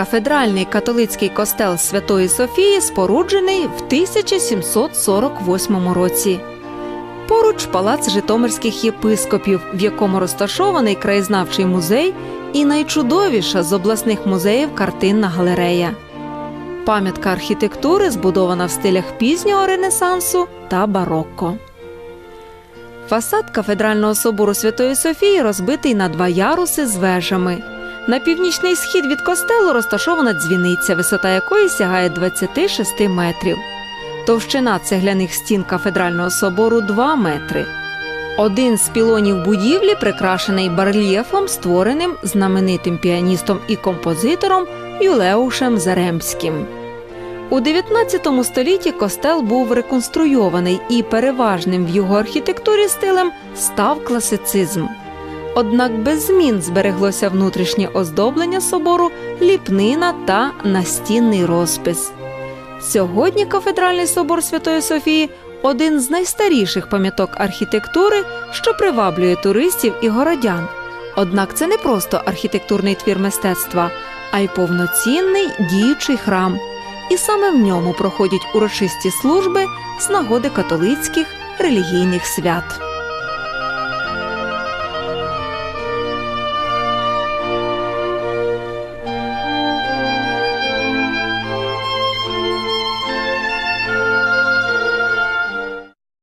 Кафедральний католицький костел Святої Софії споруджений в 1748 році. Поруч палац Житомирських єпископів, в якому розташований краєзнавчий музей і найчудовіша з обласних музеїв картинна галерея. Пам'ятка архітектури збудована в стилях пізнього Ренесансу та барокко. Фасад кафедрального собору Святої Софії розбитий на два яруси з вежами. На північний схід від костелу розташована дзвіниця, висота якої сягає 26 метрів. Товщина цегляних стін кафедрального собору 2 метри. Один з пілонів будівлі прикрашений барельєфом, створеним знаменитим піаністом і композитором Юлеушем Заремським. У 19 столітті костел був реконструйований і переважним в його архітектурі стилем став класицизм. Однак без змін збереглося внутрішнє оздоблення собору, ліпнина та настінний розпис. Сьогодні кафедральний собор Святої Софії один з найстаріших пам'яток архітектури, що приваблює туристів і городян. Однак це не просто архітектурний твір мистецтва, а й повноцінний діючий храм. І саме в ньому проходять урочисті служби з нагоди католицьких релігійних свят.